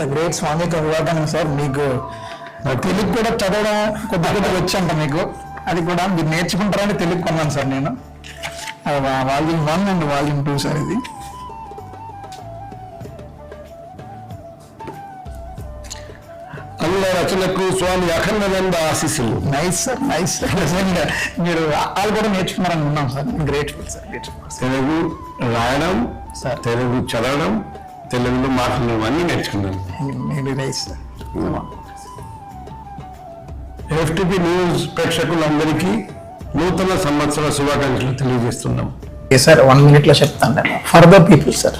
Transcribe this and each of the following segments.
The great Swami Vivekananda sir మీకు తెలుగు కూడా చదవడం కొద్ది కొద్ది వచ్చంట మీకు. అది కూడా మీరు నేర్చుకుంటారని తెలుగు కొన్నాను సార్ నేను volume one and volume two sir ఇది. అల్ల రచనకు స్వామి అఖండానంద ఆశీస్సులు. నైస్ సార్ నైస్ మీరు వాళ్ళు కూడా నేర్చుకున్నారని ఉన్నాం సార్ గ్రేట్ఫుల్ సార్ తెలుగు రాయడం సార్. తెలుగు చదవడం తెలుగులో మాట్లాడడం అన్ని నేర్చుకున్నాను. సార్ ఎఫ్టిపి న్యూస్ ప్రేక్షకులందరికీ నూతన సంవత్సర శుభాకాంక్షలు తెలియజేస్తున్నాం. సార్ వన్ మినిట్లో చెప్తాను నేను. ఫర్ ద పీపుల్ సార్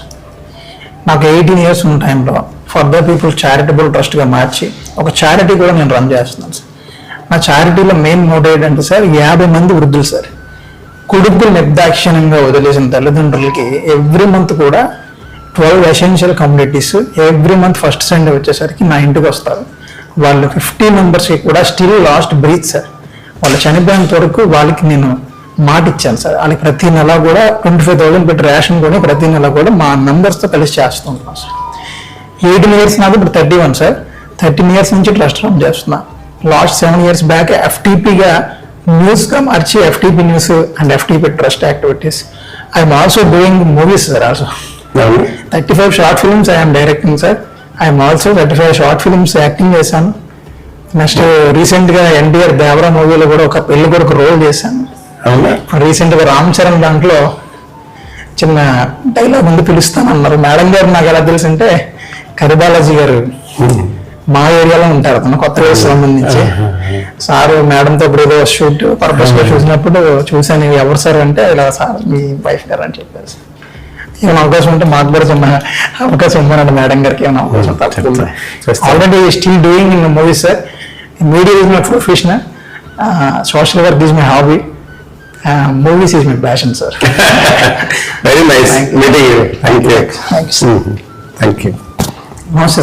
నాకు ఎయిటీన్ ఇయర్స్ ఉన్న టైంలో ఫర్ ద పీపుల్ చారిటబుల్ ట్రస్ట్గా మార్చి ఒక చారిటీ కూడా నేను రన్ చేస్తున్నాను సార్ నా చారిటీలో మెయిన్ మోటివ్ ఏంటంటే సార్ యాభై మంది వృద్ధులు సార్ కొడుకులు నిర్దాక్షిణ్యంగా వదిలేసిన తల్లిదండ్రులకి ఎవ్రీ మంత్ కూడా twelve essential communities every month first Sunday వచ్చేసరికి నా ఇంటికి వస్తారు. వాళ్ళు ఫిఫ్టీ మెంబర్స్కి కూడా స్టిల్ లాస్ట్ బ్రీత్ సార్ వాళ్ళు చనిపోయేంత వరకు వాళ్ళకి నేను మాట ఇచ్చాను సార్ వాళ్ళకి ప్రతి నెల కూడా ట్వంటీ ఫైవ్ థౌసండ్ పెట్టి రేషన్ కూడా ప్రతి నెల కూడా మా మెంబర్స్తో కలిసి చేస్తుంటాం సార్ ఎయిటీన్ ఇయర్స్ నాకు ఇప్పుడు thirty one sir thirteen years నుంచి ట్రస్ట్ రన్ చేస్తున్నా. లాస్ట్ సెవెన్ ఇయర్స్ బ్యాక్ ఎఫ్టీపీగా న్యూస్గా మార్చి FTP news and FTP trust activities I'm also doing movies sir also thirty five short films I'm directing sir I'm also thirty five short films acting చేశాను. Next రీసెంట్గా ఎన్టీఆర్ దేవరా మూవీలో కూడా ఒక పెళ్ళి కూడా ఒక రోల్ చేశాను. అవునా? రీసెంట్గా రామ్ చరణ్ దాంట్లో చిన్న డైలాగ్ ఉంది పిలుస్తానన్నారు. మేడం గారు నాకు ఎలా తెలుసు అంటే కరిబాలాజీ గారు మా ఏరియాలో ఉంటారు అతను కొత్త వయసు సంబంధించి. సార్ మేడంతో ఇప్పుడు ఏదో షూట్ పర్పస్గా చూసినప్పుడు చూశాను "ఇవి ఎవరు సార్ అంటే ఇలా సార్ మీ వైఫ్ గారు అని చెప్పారు సార్ ఏమైనా అవకాశం ఉంటే మాకు కూడా చిన్న అవకాశం ఇవ్వనండి మేడం గారికి ఏమైనా అవకాశం తప్పకుండా. Already still doing in movies sir media is my professional social work is my hobby movies is my passion sir very nice thank you Thank you, sir. Thank you నమస్తే